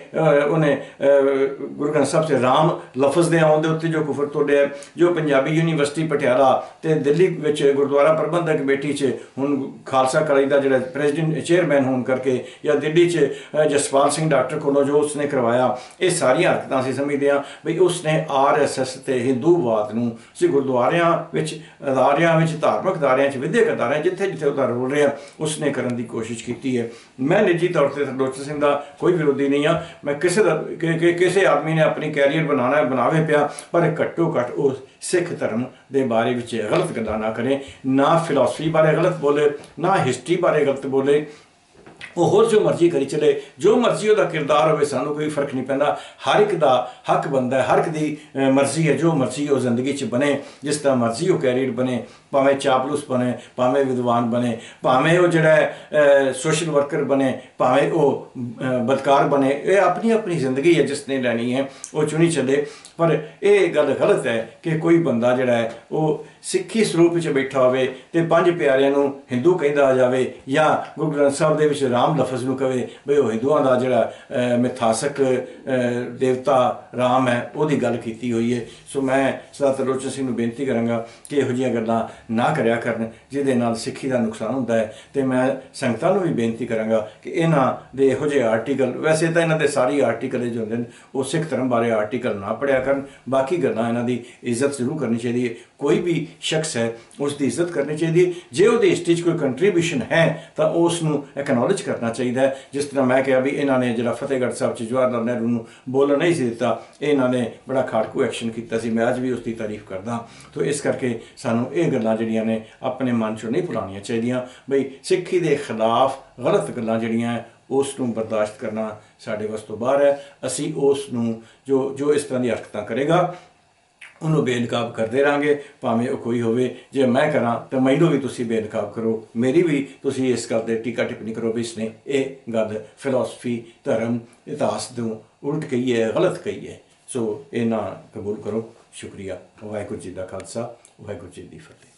ਉਹਨੇ ਗੁਰੂ ਗ੍ਰੰਥ ਸਾਹਿਬ 'ਚ ਰਾਮ ਲਫ਼ਜ਼ ਦੇ ਆਉਣ ਦੇ ਉੱਤੇ ਜੋ ਕੁਫਰ ਤੋੜਿਆ ਜੋ ਪੰਜਾਬੀ ਯੂਨੀਵਰਸਿਟੀ ਪਟਿਆਲਾ ਤੇ ਦਿੱਲੀ ਵਿੱਚ ਗੁਰਦੁਆਰਾ ਪ੍ਰਬੰਧਕ ਕਮੇਟੀ 'ਚ ਹੁਣ ਖਾਲਸਾ ਕਾਲਜ ਦਾ ਜਿਹੜਾ ਪ੍ਰੈਜ਼ੀਡੈਂਟ, ਚੇਅਰਮੈਨ ਹੋਣ ਕਰਕੇ ਜਾਂ ਦਿੱਲੀ 'ਚ ਜਸਪਾਲ ਸਿੰਘ ਡਾਕਟਰ ਕੋਲੋਂ ਜੋ ਉਸਨੇ ਕਰਵਾਇਆ, ਇਹ ਸਾਰੀਆਂ ਹਰਕਤਾਂ ਅਸੀਂ ਸਮਝਦੇ ਹਾਂ ਵੀ ਉਸਨੇ ਆਰਐਸਐਸ ਤੇ ਹਿੰਦੂਵਾਦ ਨੂੰ ਸੀ ਗੁਰਦੁਆਰਿਆਂ ਵਿੱਚ, ਅਦਾਰਿਆਂ ਵਿੱਚ, ਧਾਰਮਿਕ ਅਦਾਰਿਆਂ 'ਚ, ਵਿਦਿਅਕ ਅਦਾਰਿਆਂ ਜਿੱਥੇ ਜਿੱਥੇ ਉਹਦਾ ਰੋਲ ਰਿਹਾ, ਉਸਨੇ ਕਰਨ ਦੀ ਕੋਸ਼ਿਸ਼ ਕੀਤੀ ਹੈ। ਮੈਂ ਨਿੱਜੀ ਤੌਰ ਤੇ ਸਰਦੋਚ ਸਿੰਘ ਦਾ ਕੋਈ ਵਿਰੋਧੀ ਨਹੀਂ ਆ ਮੈਂ ਕਿਸੇ ਦਾ ਕਿਸੇ ਆਦਮੀ ਨੇ ਆਪਣੀ ਕੈਰੀਅਰ ਬਣਾਉਣਾ, ਬਣਾਵੇ ਪਿਆ, ਪਰ ਘੱਟੋ ਘੱਟ ਉਹ ਸਿੱਖ ਧਰਮ ਦੇ ਬਾਰੇ ਵਿੱਚ ਗਲਤ ਗੱਲਾਂ ਨਾ ਕਰੇ, ਨਾ ਫਿਲਾਸਫੀ ਬਾਰੇ ਗਲਤ ਬੋਲੇ, ਨਾ ਹਿਸਟਰੀ ਬਾਰੇ ਗਲਤ ਬੋਲੇ। ਉਹ ਹੋਰ ਜੋ ਮਰਜ਼ੀ ਕਰੀ ਚਲੇ ਜੋ ਮਰਜ਼ੀ ਉਹਦਾ ਕਿਰਦਾਰ ਹੋਵੇ ਸਾਨੂੰ ਕੋਈ ਫ਼ਰਕ ਨਹੀਂ ਪੈਂਦਾ। ਹਰ ਇੱਕ ਦਾ ਹੱਕ ਬੰਦਾ ਹੈ ਹਰ ਇੱਕ ਦੀ ਮਰਜ਼ੀ ਹੈ ਜੋ ਮਰਜ਼ੀ ਉਹ ਜ਼ਿੰਦਗੀ 'ਚ ਬਣੇ ਜਿਸ ਤਰ੍ਹਾਂ ਮਰਜ਼ੀ ਉਹ ਕੈਰੀਅਰ ਬਣੇ ਭਾਵੇਂ ਚਾਪਲੂਸ ਬਣੇ ਭਾਵੇਂ ਵਿਦਵਾਨ ਬਣੇ ਭਾਵੇਂ ਉਹ ਜਿਹੜਾ ਸੋਸ਼ਲ ਵਰਕਰ ਬਣੇ ਭਾਵੇਂ ਉਹ ਅਹ, ਬਦਕਾਰ ਬਣੇ ਇਹ ਆਪਣੀ ਆਪਣੀ ਜ਼ਿੰਦਗੀ ਹੈ ਜਿਸ ਨੇ ਲੈਣੀ ਹੈ ਉਹ ਚੁਣੀ ਚੱਲੇ। ਪਰ ਇਹ ਗੱਲ ਗਲਤ ਹੈ ਕਿ ਕੋਈ ਬੰਦਾ ਜਿਹੜਾ ਹੈ ਉਹ ਸਿੱਖੀ ਸਰੂਪ 'ਚ ਬੈਠਾ ਹੋਵੇ ਤੇ ਪੰਜ ਪਿਆਰਿਆਂ ਨੂੰ ਹਿੰਦੂ ਕਹਿੰਦਾ ਜਾਵੇ ਜਾਂ ਗੁਰੂ ਗ੍ਰੰਥ ਸਾਹਿਬ ਦੇ ਵਿੱਚ ਰਾਮ ਲਫ਼ਜ਼ ਨੂੰ ਕਵੇ, ਬਈ ਉਹ ਹਿੰਦੂਆਂ ਦਾ ਜਿਹੜਾ ਮਿਥਾਸਕ ਦੇਵਤਾ ਰਾਮ ਹੈ, ਉਹਦੀ ਗੱਲ ਕੀਤੀ ਹੋਈ ਹੈ ਸੋ ਮੈਂ ਸਰਦਾਰ ਤਰਲੋਚਨ ਸਿੰਘ ਨੂੰ ਬੇਨਤੀ ਕਰਾਂਗਾ ਕਿ ਇਹੋ ਜਿਹੀਆਂ ਗੱਲਾਂ ਨਾ ਕਰਿਆ ਕਰਨ, ਜਿਹਦੇ ਨਾਲ ਸਿੱਖੀ ਦਾ ਨੁਕਸਾਨ ਹੁੰਦਾ ਹੈ। ਤੇ ਮੈਂ ਸੰਗਤਾਂ ਨੂੰ ਵੀ ਬੇਨਤੀ ਕਰਾਂਗਾ ਕਿ ਇਹਨਾਂ ਦੇ ਇਹੋ ਜਿਹੇ ਆਰਟੀਕਲ ਵੈਸੇ ਤਾਂ ਇਹਨਾਂ ਦੇ ਸਾਰੇ ਆਰਟੀਕਲ ਜੋ ਹੁੰਦੇ ਨੇ, ਉਹ ਸਿੱਖ ਧਰਮ ਬਾਰੇ ਆਰਟੀਕਲ ਨਾ ਪੜਿਆ ਕਰਨ। ਬਾਕੀ ਗੱਲਾਂ ਇਹਨਾਂ ਦੀ ਇੱਜ਼ਤ ਜ਼ਰੂਰ ਕਰਨੀ ਚਾਹੀਦੀ ਹੈ ਕੋਈ ਵੀ ਸ਼ਖਸ ਹੈ ਉਸ ਦੀ ਇੱਜ਼ਤ ਕਰਨੀ ਚਾਹੀਦੀ ਹੈ ਜੇ ਉਹਦੇ ਹਿਸਟਰੀ 'ਚ ਕੋਈ ਕੰਟਰੀਬਿਊਸ਼ਨ ਹੈ, ਤਾਂ ਉਸ ਨੂੰ ਐਕਨੋਲਜ ਕਰਨਾ ਚਾਹੀਦਾ ਜਿਸ ਤਰ੍ਹਾਂ ਮੈਂ ਕਿਹਾ ਵੀ ਇਹਨਾਂ ਨੇ ਜਿਹੜਾ ਫਤਿਹਗੜ੍ਹ ਸਾਹਿਬ 'ਚ ਜਵਾਹਰ ਲਾਲ ਨਹਿਰੂ ਨੂੰ ਬੋਲਣ ਨਹੀਂ ਸੀ ਦਿੱਤਾ, ਇਹਨਾਂ ਨੇ ਬੜਾ ਖਾੜਕੂ ਐਕਸ਼ਨ ਕੀਤਾ ਸੀ। ਮੈਂ ਅੱਜ ਵੀ ਉਸ ਦੀ ਤਾਰੀਫ ਕਰਦਾ ਤੋਂ ਇਸ ਕਰਕੇ ਸਾਨੂੰ ਇਹ ਗੱਲਾਂ ਜਿਹੜੀਆਂ ਨੇ ਆਪਣੇ ਮਨ 'ਚੋਂ ਨਹੀਂ ਭੁਲਾਉਣੀਆਂ ਚਾਹੀਦੀਆਂ। ਬਈ ਸਿੱਖੀ ਦੇ ਖਿਲਾਫ ਗਲਤ ਗੱਲਾਂ ਜਿਹੜੀਆਂ ਉਸ ਨੂੰ ਬਰਦਾਸ਼ਤ ਕਰਨਾ ਸਾਡੇ ਵੱਸ ਤੋਂ ਬਾਹਰ ਹੈ। ਅਸੀਂ ਉਸ ਨੂੰ ਜੋ ਜੋ ਇਸ ਤਰ੍ਹਾਂ ਦੀ ਹਰਕਤਾਂ ਕਰੇਗਾ ਉਹਨੂੰ ਬੇਨਕਾਬ ਕਰਦੇ ਰਾਂਗੇ, ਭਾਵੇਂ ਉਹ ਕੋਈ ਹੋਵੇ। ਜੇ ਮੈਂ ਕਰਾਂ, ਤਾਂ ਮੈਨੂੰ ਵੀ ਤੁਸੀਂ ਬੇਨਕਾਬ ਕਰੋ। ਮੇਰੀ ਵੀ ਤੁਸੀਂ ਇਸ ਗੱਲ ਦੇ ਟੀਕਾ ਟਿੱਪਣੀ ਕਰੋ ਵੀ ਇਸਨੇ ਇਹ ਗੱਲ ਫਿਲਾਸਫੀ ਧਰਮ, ਇਤਿਹਾਸ ਤੋਂ ਉਲਟ ਕਹੀ ਹੈ, ਗਲਤ ਕਹੀ ਹੈ। ਸੋ ਇਹ ਨਾ ਕਬੂਲ ਕਰੋ। ਸ਼ੁਕਰੀਆ। ਵਾਹਿਗੁਰੂ ਜੀ ਦਾ ਖਾਲਸਾ, ਵਾਹਿਗੁਰੂ ਜੀ ਦੀ ਫਤਿਹ।